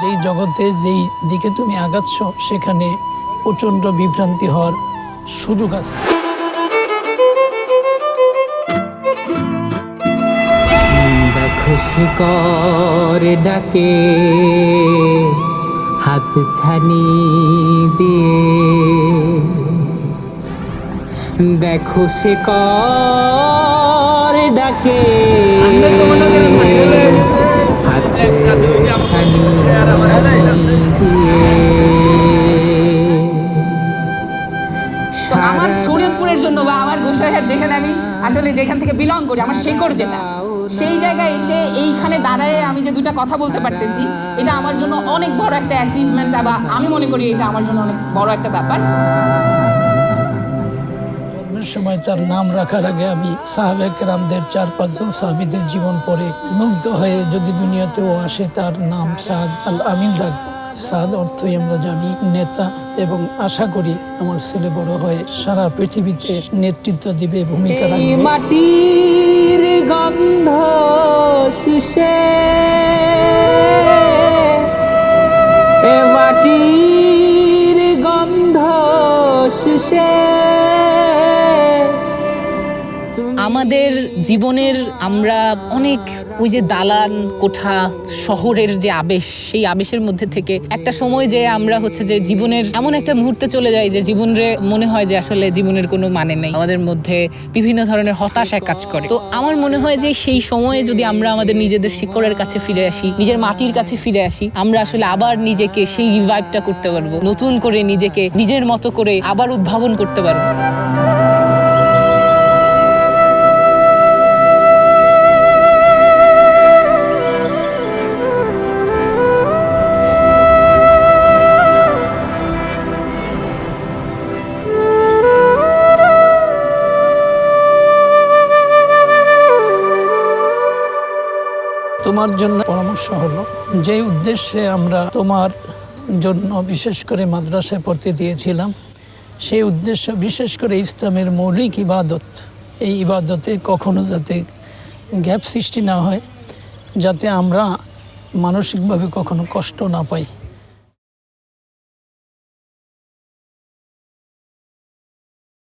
যেই জগতে যেই দিকে তুমি আগাচ্ছ সেখানে প্রচণ্ড বিভ্রান্তি হওয়ার সুযোগ আছে। দেখো শিকর ডাকে হাত ছানি দিয়ে। দেখো শিকর ডাকে। বা আমার গোসাইহাট যেখানে আমি আসলে যেখান থেকে বিলং করি, আমার শেকড় যেটা, সেই জায়গায় এসে এইখানে দাঁড়ায় আমি যে দুটা কথা বলতে পারতেছি, এটা আমার জন্য অনেক বড় একটা অ্যাচিভমেন্ট বা আমি মনে করি এটা আমার জন্য অনেক বড় একটা ব্যাপার। সময় তার নাম রাখার আগে আমি সাহাবেক রামদের চার পাঁচজন সাহাবিদের জীবন পরে মুগ্ধ হয়ে যদি দুনিয়াতেও আসে তার নাম সাদ আল আমিন রাখব। সাদ অর্থই আমরা জানি নেতা এবং আশা করি আমার ছেলে বড় হয়ে সারা পৃথিবীতে নেতৃত্ব দিবে ভূমিকা রাখবে। মাটির গন্ধ শুষে আমাদের জীবনের আমরা অনেক ওই যে দালান কোঠা শহরের যে আবেশ, সেই আবেশের মধ্যে থেকে একটা সময় যে আমরা হচ্ছে যে জীবনের এমন একটা মুহূর্তে চলে যাই যে জীবনের মনে হয় যে আসলে জীবনের কোনো মানে নেই। আমাদের মধ্যে বিভিন্ন ধরনের হতাশা কাজ করে। তো আমার মনে হয় যে সেই সময়ে যদি আমরা আমাদের নিজেদের শিকড়ের কাছে ফিরে আসি, নিজের মাটির কাছে ফিরে আসি, আমরা আসলে আবার নিজেকে সেই রিভাইভটা করতে পারব। নতুন করে নিজেকে নিজের মতো করে আবার উদ্ভাবন করতে পারব। তোমার জন্য পরামর্শ হলো যে উদ্দেশ্যে আমরা তোমার জন্য বিশেষ করে মাদ্রাসায় পড়তে দিয়েছিলাম, সেই উদ্দেশ্য বিশেষ করে ইসলামের মৌলিক ইবাদত, এই ইবাদতে কখনো যাতে গ্যাপ সৃষ্টি না হয়, যাতে আমরা মানসিকভাবে কখনো কষ্ট না পাই।